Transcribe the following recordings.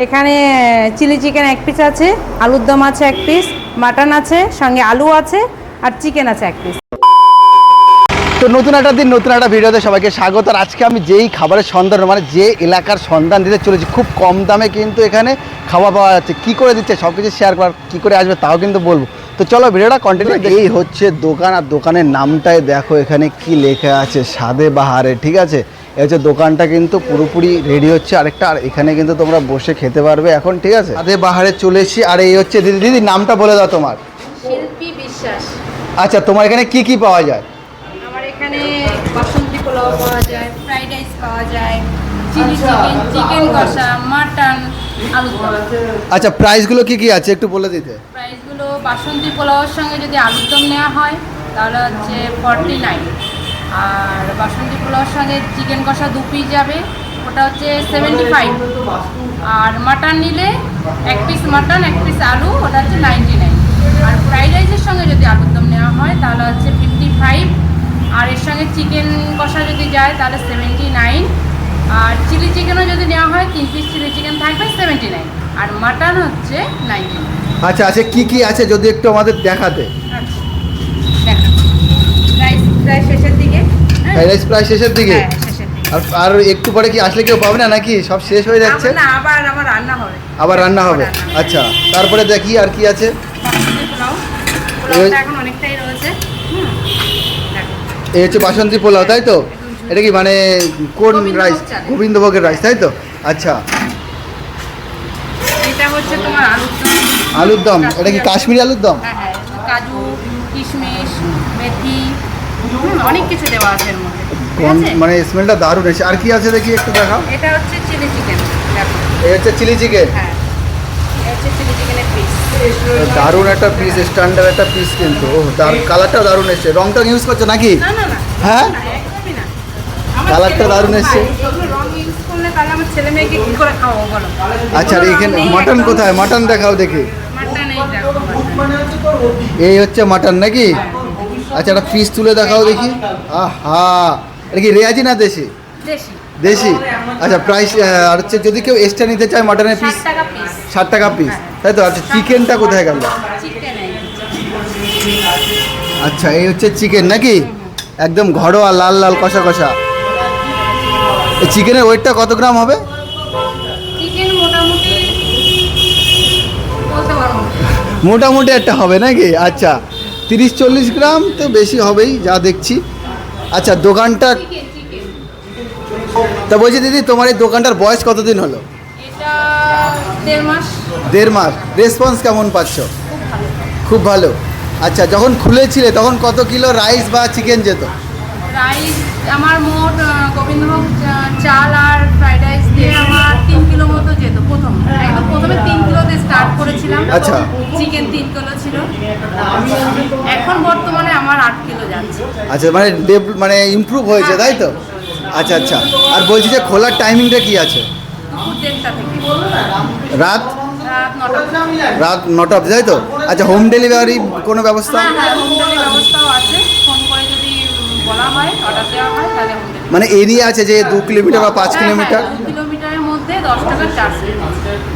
এখানে chilli chicken এক piece আছে আলুর দম আছে এক পিস মাটন আছে সঙ্গে আলু আছে আর চিকেন আছে এক পিস তো নতুন একটা দিন নতুন একটা ভিডিওতে সবাইকে স্বাগত। আর আজকে আমি যেই খাবারের সন্ধান মানে যে এলাকার সন্ধান দিতে চলেছি খুব কম দামে কিন্তু এখানে খাবার পাওয়া যাচ্ছে। কী করে দিচ্ছে সব কিছু শেয়ার করার কী করে আসবে তাও কিন্তু বলব। তো চলো ভিডিওটা কন্টিনিউ এই হচ্ছে দোকান আর দোকানের নামটাই দেখো এখানে কি লেখা আছে সাদে বাহারে ঠিক আছে? এই হচ্ছে দোকানটা কিন্তু পুরোপুরি রেডি হচ্ছে। আরেকটা আর এখানে কিন্তু তোমরা বসে খেতে পারবে এখন ঠিক আছে? সাদে বাহারে চলে এসেছি আর এই হচ্ছে দিদি দিদি নামটা বলে দাও তোমার। শিল্পী বিশ্বাস। আচ্ছা তোমার এখানে কি কি পাওয়া যায়? আমার এখানে বাসন্তী পোলাও পাওয়া যায় ফ্রাইড রাইস পাওয়া যায় চিলি চিকেন চিকেন কষা মাটন দম। আচ্ছা প্রাইসগুলো কি কি আছে? একটু বলে দিতে। প্রাইসগুলো বাসন্তী পোলাওর সঙ্গে যদি আলুর দম নেওয়া হয় তাহলে হচ্ছে ফর্টি নাইন আর বাসন্তী পোলাওর সঙ্গে চিকেন কষা দু পিস যাবে। ওটা হচ্ছে সেভেন্টি ফাইভ আর মাটন নিলে এক পিস মাটন এক পিস আলু, ওটা হচ্ছে নাইনটি নাইন আর ফ্রাইড রাইসের সঙ্গে যদি আলুর দম নেওয়া হয়, তাহলে হচ্ছে ফিফটি ফাইভ আর এর সঙ্গে চিকেন কষা যদি যায়, তাহলে সেভেন্টি নাইন আর চিলি চিকেনও যদি নেওয়া হয়, তিন পিস চিলি চিকেন থাকবে সেভেন্টি নাইন আর মাটন হচ্ছে নাইনটি আচ্ছা আচ্ছা কি কি আছে যদি একটু আমাদের দেখাতে? প্রায় শেষের দিকে। হ্যাঁ? ফ্রাইড রাইস প্রায় শেষের দিকে? হ্যাঁ, শেষের দিকে। আর আর একটু পরে কি আসলে কেউ পাবে না নাকি? সব শেষ হয়ে যাচ্ছে? না আবার আমার রান্না হবে। আবার রান্না হবে? আচ্ছা তারপরে দেখি আর কি আছে। বাসন্তী পোলাও। এখন অনেকটাই রয়েছে। এই হচ্ছে বাসন্তী পোলাও তাই তো? এটা কি মানে কোন রাইস। গোবিন্দভোগের রাইস তাই তো? আচ্ছা। এটা হচ্ছে তোমার আলুর দম। এটা কি কাশ্মীরি আলুর দম? হ্যাঁ। কাজু কিশমিশ মেথি অনেক কিছু দেওয়া আছে এর মধ্যে। আছে? মানে স্মেলটা দারুণ এসে আর কি আছে দেখি একটু দেখাও এটা হচ্ছে চিলি চিকেন দেখো। এই হচ্ছে চিলি চিকেন হ্যাঁ। এটা হচ্ছে চিলি চিকেনের পিস দারুণ একটা পিস স্ট্যান্ডার্ড একটা পিস কিন্তু। ও দার কালারটা দারুণ এসছে। রংটা ইউজ করছ নাকি? হ্যাঁ? কালারটা দারুণ এসছে। আচ্ছা এখানে মাটন কোথায়? মাটন দেখাও দেখি। এই হচ্ছে মাটন নাকি? আচ্ছা একটা পিস তুলে দেখাও দেখি। আহা এটা কি রেয়াজি না দেশি? দেশি। আচ্ছা প্রাইস আর হচ্ছে যদি কেউ এক্সট্রা নিতে চায় মাটনের পিস ষাট টাকা পিস পিস তাই তো? আচ্ছা চিকেনটা কোথায় গেল? আচ্ছা এই হচ্ছে চিকেন নাকি? একদম ঘরোয়া লাল লাল কষা কষা। এই চিকেনের ওয়েটটা কত গ্রাম হবে। মোটামুটি একটা হবে নাকি? আচ্ছা। তিরিশ চল্লিশ গ্রাম তো বেশি হবেই যা দেখছি। আচ্ছা দোকানটা তা বলছি দিদি তোমার এই দোকানটার বয়স কতদিন হলো? দেড় মাস। রেসপন্স কেমন পাচ্ছ? খুব ভালো। আচ্ছা যখন খুলেছিলে তখন কত কিলো রাইস বা চিকেন যেত? রাইস আমার মোট গোবিন্দভোগ চাল আর ফ্রাইড রাইস দিয়ে আমার তিন কিলো মতো যেত প্রথম। একদম প্রথমে তিন কিলোতে স্টার্ট করেছিলাম। আচ্ছা। চিকেন তিন কিলো ছিল। এখন বর্তমানে আমার আট কিলো যাচ্ছে। আচ্ছা মানে মানে ইমপ্রুভ হয়েছে তাই তো? আচ্ছা আচ্ছা। আর বলছি যে খোলার টাইমিংটা কি আছে? রাত? রাত নটা অবধি তাই তো? আচ্ছা হোম ডেলিভারি কোনো ব্যবস্থা? হ্যাঁ হ্যাঁ হোম ডেলিভারি ব্যবস্থাও আছে। বলা হয় অর্ডার দেওয়া হয় তাহলে হোম ডেলিভারি মানে এরিয়া আছে যে দু কিলোমিটার বা পাঁচ কিলোমিটার? দু কিলোমিটারের মধ্যে দশ টাকার চার্জ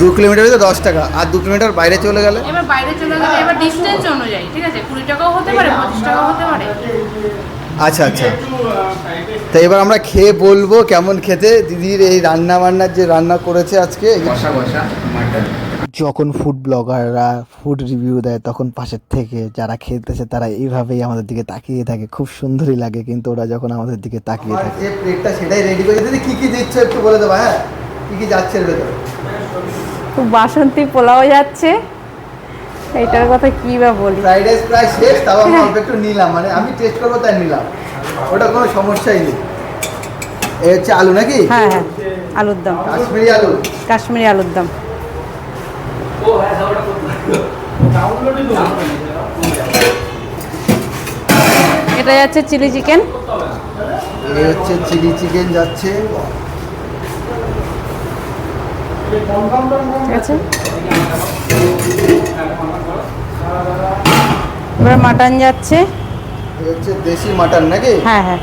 দু কিলোমিটারে তো দশ টাকা আর দু কিলোমিটার বাইরে চলে গেলে? এবার বাইরে চলে গেলে এবার ডিস্টেন্স অনুযায়ী ঠিক আছে? কুড়ি টাকাও হতে পারে পঁচিশ টাকাও হতে পারে। আচ্ছা আচ্ছা। তো এবার আমরা খেয়ে বলব কেমন খেতে। দিদির এই রান্না বান্নার যে রান্না করেছে আজকে কষা কষা মাটন। যখন ফুড ব্লগাররা ফুড রিভিউ দেয় তখন পাশের থেকে যারা খেলতেছে তারা এইভাবেই আমাদের দিকে তাকিয়ে থাকে। খুব সুন্দরই লাগে কিন্তু ওরা যখন আমাদের দিকে তাকিয়ে থাকে। যে প্লেটটা সেটাই রেডি করে দিদি কি কি দিচ্ছ একটু বলে দেবো হ্যাঁ? কি কি যাচ্ছে এর ভেতরে? খুব বাসন্তী পোলাও যাচ্ছে। এটার কথা কি বা বলি? ফ্রাইড রাইস প্রায় শেষ তাও আমি অল্প একটু নিলাম। মানে আমি টেস্ট করব তাই নিলাম। ওটা কোনো সমস্যাই নেই। এই হচ্ছে আলু নাকি? হ্যাঁ হ্যাঁ। আলুর দম। কাশ্মীরি আলু। কাশ্মীরি আলুর দম। এটা যাচ্ছে চিলি চিকেন। এই হচ্ছে চিলি চিকেন যাচ্ছে। ঠিক আছে। এবার মাটন যাচ্ছে। হচ্ছে দেশি মাটন নাকি? হ্যাঁ হ্যাঁ।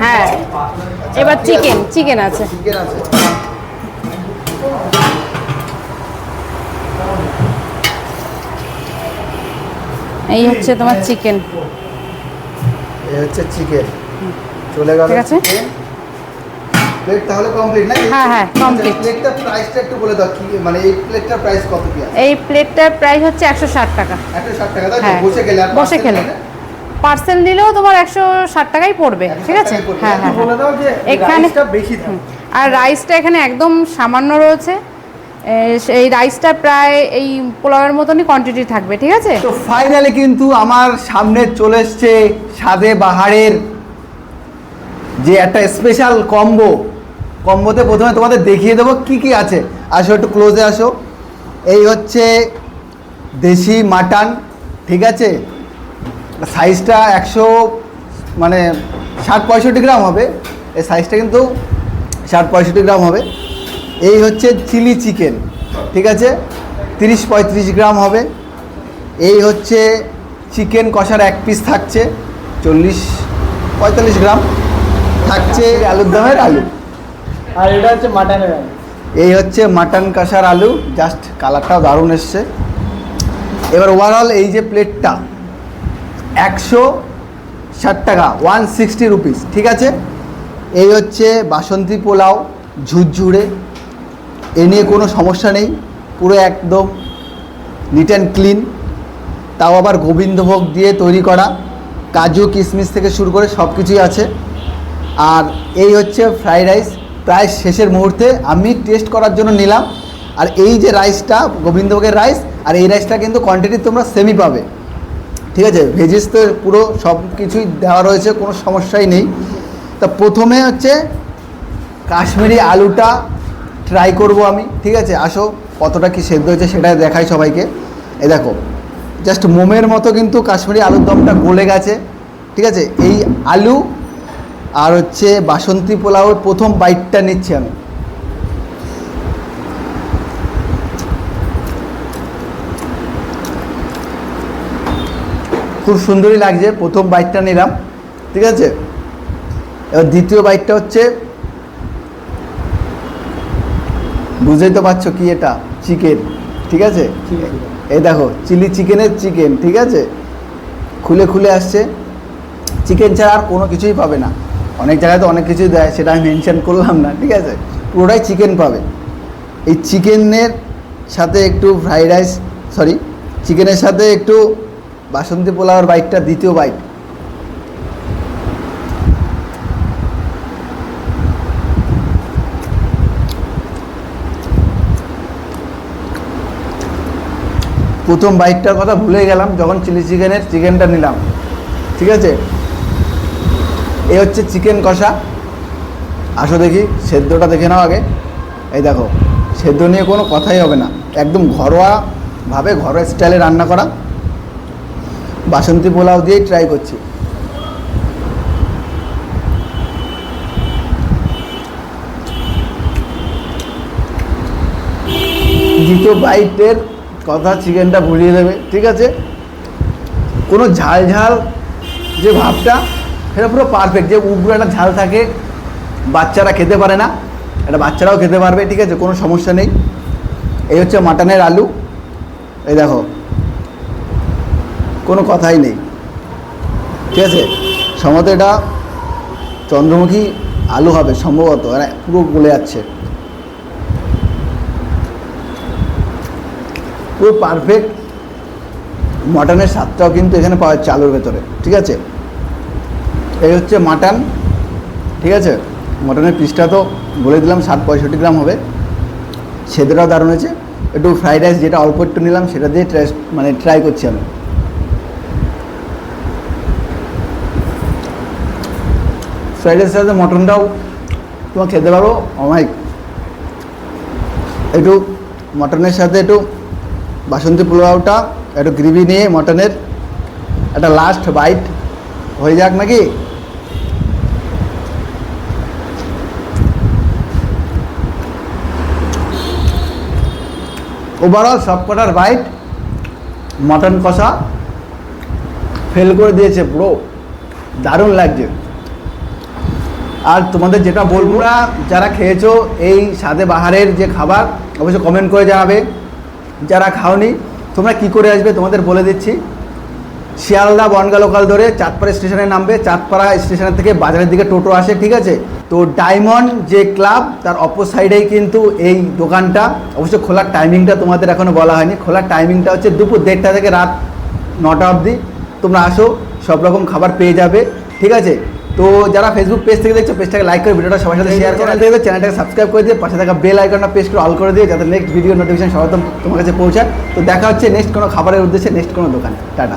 হ্যাঁ। এবার চিকেন চিকেন আছে। এই হচ্ছে তোমার চিকেন এই হচ্ছে চিকেন চলে গেল ঠিক আছে? প্লেট তাহলে কমপ্লিট নাকি? হ্যাঁ, হ্যাঁ, complete। প্লেটটার প্রাইসটা একটু বলে দাও কি মানে এই প্লেটটার প্রাইস কত কি আছে? এই প্লেটটার প্রাইস হচ্ছে টাকা। তাই হ্যাঁ বসে গেলে আর বসে খেলে পার্সেল নিলেও তোমার একশো ষাট টাকাই পড়বে ঠিক আছে? 160 টাকাই পড়বে। হ্যাঁ হ্যাঁ এখানে- বেশি আর রাইসটা এখানে একদম সামান্য রয়েছে। এই রাইসটা প্রায় এই পোলাওয়ের মতনই কোয়ান্টিটি থাকবে ঠিক আছে? তো ফাইনালি কিন্তু আমার সামনে চলে এসছে স্বাদে বাহারের যে একটা স্পেশাল কম্বো কম্বোতে প্রথমে তোমাদের দেখিয়ে দেবো কি কি আছে। আসো, একটু ক্লোজে আসো। এই হচ্ছে দেশি মাটন, ঠিক আছে? সাইজটা একশো মানে ষাট পঁয়ষট্টি গ্রাম হবে। এই সাইজটা কিন্তু ষাট পঁয়ষট্টি গ্রাম হবে। এই হচ্ছে চিলি চিকেন ঠিক আছে? তিরিশ পঁয়ত্রিশ গ্রাম হবে। এই হচ্ছে চিকেন কষার এক পিস থাকছে, চল্লিশ পঁয়তাল্লিশ গ্রাম। থাকছে আলুর দমের আলু। আর এটা হচ্ছে মাটনের এই হচ্ছে মাটন কষার আলু জাস্ট কালারটাও দারুণ এসছে। এবার ওভারঅল এই যে প্লেটটা একশো ষাট টাকা ওয়ান সিক্সটি রুপিস ঠিক আছে? এই হচ্ছে বাসন্তী পোলাও, ঝুরঝুরে, এ নিয়ে কোনো সমস্যা নেই, পুরো একদম নিট অ্যান্ড ক্লিন তাও আবার গোবিন্দভোগ দিয়ে তৈরি করা, কাজু, কিশমিশ থেকে শুরু করে সব কিছুই আছে। আর এই হচ্ছে ফ্রাইড রাইস প্রায় শেষের মুহূর্তে আমি টেস্ট করার জন্য নিলাম। আর এই যে রাইসটা গোবিন্দভোগের রাইস আর এই রাইসটা কিন্তু কোয়ান্টিটি তোমরা সেমি পাবে। ঠিক আছে? ভেজিস তো পুরো সব কিছুই দেওয়া রয়েছে, কোনো সমস্যাই নেই। তা প্রথমে হচ্ছে কাশ্মীরি আলুটা ট্রাই করব আমি। ঠিক আছে? আসো, কতটা কি সেদ্ধ হয়েছে সেটা দেখাই সবাইকে। এই দেখো জাস্ট মোমের মতো কিন্তু কাশ্মীরি আলুর দমটা গলে গেছে। ঠিক আছে? এই আলু আর হচ্ছে বাসন্তী পোলাওয়ের প্রথম বাইটটা নিচ্ছি আমি। খুব সুন্দরই লাগছে প্রথম বাইটটা নিলাম ঠিক আছে? এবার দ্বিতীয় বাইটটা হচ্ছে বুঝতেই তো পারছ কি এটা? চিকেন ঠিক আছে? ঠিক আছে এই দেখো চিলি চিকেনের চিকেন ঠিক আছে? খুলে খুলে আসছে। চিকেন ছাড়া আর কোনো কিছুই পাবে না। অনেক জায়গায় তো অনেক কিছুই দেয়, সেটা আমি মেনশন করলাম না, ঠিক আছে? পুরোটাই চিকেন পাবে। এই চিকেনের সাথে একটু ফ্রাইড রাইস সরি চিকেনের সাথে একটু বাসন্তী পোলাওয়ার বাইটটা দ্বিতীয় বাইট প্রথম বাইকটার কথা ভুলে গেলাম, যখন চিলি চিকেনের চিকেনটা নিলাম, ঠিক আছে? এই হচ্ছে চিকেন কষা। আসো দেখি, সেদ্ধটা দেখে নাও আগে। এই দেখো, সেদ্ধ নিয়ে কোনো কথাই হবে না। একদম ঘরোয়াভাবে, ঘরোয়া স্টাইলে রান্না করা। বাসন্তী পোলাও দিয়েই ট্রাই করছি। দ্বিতীয় বাইটের কথা চিকেনটা ভুলিয়ে দেবে, ঠিক আছে? কোনো ঝাল ঝাল যে ভাবটা সেটা পুরো পারফেক্ট যে উগ্র একটা ঝাল থাকে, বাচ্চারা খেতে পারে না, এটা বাচ্চারাও খেতে পারবে, ঠিক আছে, কোনো সমস্যা নেই। এই হচ্ছে মাটনের আলু। এই দেখো, কোনো কথাই নেই। ঠিক আছে, সম্ভবত এটা চন্দ্রমুখী আলু হবে, সম্ভবত পুরো গলে যাচ্ছে। পুরো পারফেক্ট মাটনের স্বাদটাও কিন্তু এখানে পাওয়া যাচ্ছে আলুর ভেতরে, ঠিক আছে? এই হচ্ছে মাটন, ঠিক আছে? মটনের পিসটা তো বলে দিলাম ষাট পঁয়ষট্টি গ্রাম হবে। সেদ্ধটাও দারুণ হয়েছে। একটু ফ্রাইড রাইস যেটা অল্প একটু নিলাম, সেটা দিয়ে ট্রাই মানে ট্রাই করছি আমি। ফ্রাইড রাইসের সাথে মটনটাও তোমার খেতে পারো অমাইক একটু মটনের সাথে একটু বাসন্তী পোলাওটা, একটু গ্রেভি নিয়ে মটনের। একটা লাস্ট বাইট হয়ে যাক নাকি? ওভারঅল সব কটার বাইট মটন কষা ফেল করে দিয়েছে পুরো দারুণ লাগছে। আর তোমাদের যেটা বলব না যারা খেয়েছো এই স্বাদে বাহারের যে খাবার, অবশ্যই কমেন্ট করে জানাবে। যারা খাওনি, তোমরা কি করে আসবে তোমাদের বলে দিচ্ছি। শিয়ালদা বনগা লোকাল ধরে চাঁদপাড়া স্টেশনে নামবে। চাঁদপাড়া স্টেশনের থেকে বাজারের দিকে টোটো আসে, ঠিক আছে? তো ডায়মন্ড যে ক্লাব, তার অপর সাইডেই কিন্তু এই দোকানটা। অবশ্য খোলার টাইমিংটা তোমাদের এখনও বলা হয়নি। খোলার টাইমিংটা হচ্ছে দুপুর দেড়টা থেকে রাত নটা অবধি। তোমরা আসো, সব রকম খাবার পেয়ে যাবে, ঠিক আছে? তো যারা ফেসবুক পেজ থেকে দেখছ পেজটাকে লাইক করে ভিডিওটা সবার সাথে শেয়ার করে দেবে চ্যানেলটাকে সাবস্ক্রাইব করে দিয়ে পাশে থাকা বেল আইকনটা প্রেস করে অল করে দিয়ে যাতে নেক্সট ভিডিও নোটিফিকেশন সর্বপ্রথম তোমার কাছে পৌঁছায়। তো দেখা হচ্ছে নেক্সট কোনো খাবারের উদ্দেশ্যে নেক্সট কোনো দোকানে। টাটা।